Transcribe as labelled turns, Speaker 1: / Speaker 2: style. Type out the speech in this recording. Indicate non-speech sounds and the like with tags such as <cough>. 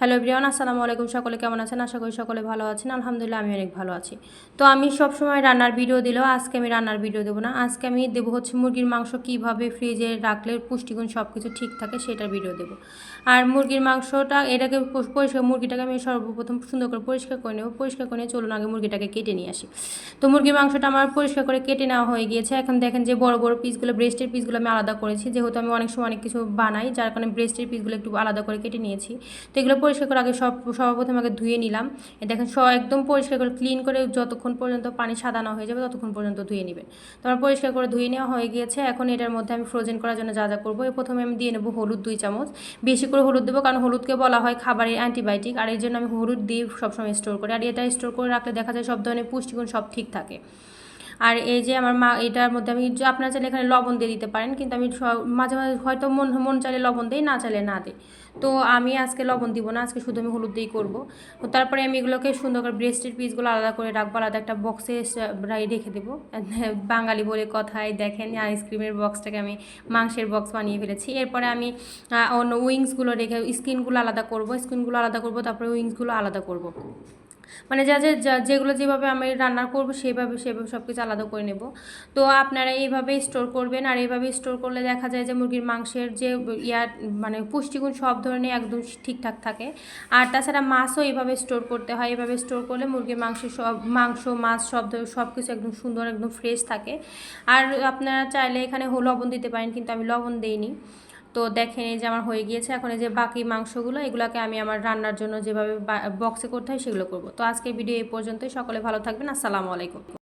Speaker 1: Hello everyone আসসালামু আলাইকুম। সকলে কেমন আছেন? আশা করি সকলে ভালো আছেন। আলহামদুলিল্লাহ, আমি অনেক ভালো আছি। তো আমি সব সময় রান্নার ভিডিও দিলেও আজকে আমি রান্নার ভিডিও দেবো না। আজকে আমি দেবো হচ্ছে মুরগির মাংস কীভাবে ফ্রিজে রাখলে পুষ্টিগুণ সব কিছু ঠিক থাকে সেটার ভিডিও দেবো। আর মুরগির মাংসটা, এটাকে পরিষ্কার, মুরগিটাকে আমি সর্বপ্রথম সুন্দর করে পরিষ্কার করে নেব। পরিষ্কার করে চলুন আগে মুরগিটাকে কেটে নিয়ে আসি। তো মুরগির মাংসটা আমার পরিষ্কার করে কেটে নেওয়া হয়ে গিয়েছে। এখন দেখেন যে বড় বড় পিসগুলো ব্রেস্টের পিসগুলো আমি আলাদা করেছি। যেহেতু আমি অনেক সময় অনেক কিছু বানাই, যার কারণে ব্রেস্টের পিসগুলো একটু আলাদা করে কেটে নিয়েছি। তো এগুলো পরিষ্কার করে আগে সব সর্বপ্রথম আগে ধুয়ে নিলাম। দেখেন সব একদম পরিষ্কার করে ক্লিন করে যতক্ষণ পর্যন্ত পানি সাদা না হয়ে যাবে ততক্ষণ পর্যন্ত ধুয়ে নেবেন। তো আমার পরিষ্কার করে ধুয়ে নেওয়া হয়ে গিয়েছে। এখন এটার মধ্যে আমি ফ্রোজেন করার জন্য যা যা করব প্রথমে আমি দিয়ে নেব হলুদ দুই চামচ। বেশি করে হলুদ দেবো কারণ হলুদকে বলা হয় খাবারের অ্যান্টিবায়োটিক আর এই জন্য আমি হলুদ দিয়ে সবসময় স্টোর করি। আর এটা স্টোর করে রাখলে দেখা যায় সব ধরনের পুষ্টিগুণ সব ঠিক থাকে। আর এই যে আমার মা, এটার মধ্যে আমি আপনারা চাইলে এখানে লবণ দিয়ে দিতে পারেন, কিন্তু আমি মাঝে মাঝে হয়তো মন মন চাইলে লবণ দিই, না চাইলে না দিই। তো আমি আজকে লবণ দিব না, আজকে শুধু আমি হলুদ দিয়েই করব। তারপরে আমি এগুলোকে সুন্দর করে ব্রেস্টের পিসগুলো আলাদা করে রাখব, আলাদা একটা বক্সে রেখে দেবো। <laughs> বাঙালি বলে কথায় দেখেন আইসক্রিমের বক্সটাকে আমি মাংসের বক্স বানিয়ে ফেলেছি। এরপরে আমি অন্য উইংসগুলো রেখে স্কিনগুলো আলাদা করব স্কিনগুলো আলাদা করব, তারপরে উইংসগুলো আলাদা করব। মানে যা যে যেগুলো যেভাবে আমি রান্না করব সেভাবে সেভাবে সব কিছু আলাদা করে নেব। তো আপনারা এইভাবে স্টোর করবেন আর এইভাবে স্টোর করলে দেখা যায় যে মুরগির মাংসের যে ইয়ার মানে পুষ্টিগুণ সব ধরনের একদম ঠিকঠাক থাকে। আর তাছাড়া মাছও এইভাবে স্টোর করতে হয়। এভাবে স্টোর করলে মুরগির মাংস সব, মাংস, মাছ সব সব কিছু একদম সুন্দর, একদম ফ্রেশ থাকে। আর আপনারা চাইলে এখানে লবণ দিতে পারেন, কিন্তু আমি লবণ দিইনি। তো দেখেন এই যে আমার হয়ে গিয়েছে, এখন এই যে বাকি মাংসগুলো, এগুলোকে আমি আমার রান্নার জন্য যেভাবে বক্সে করতে হয় সেগুলো করব। তো আজকে ভিডিও এই পর্যন্তই, সকলে ভালো থাকবেন, আসসালামু আলাইকুম।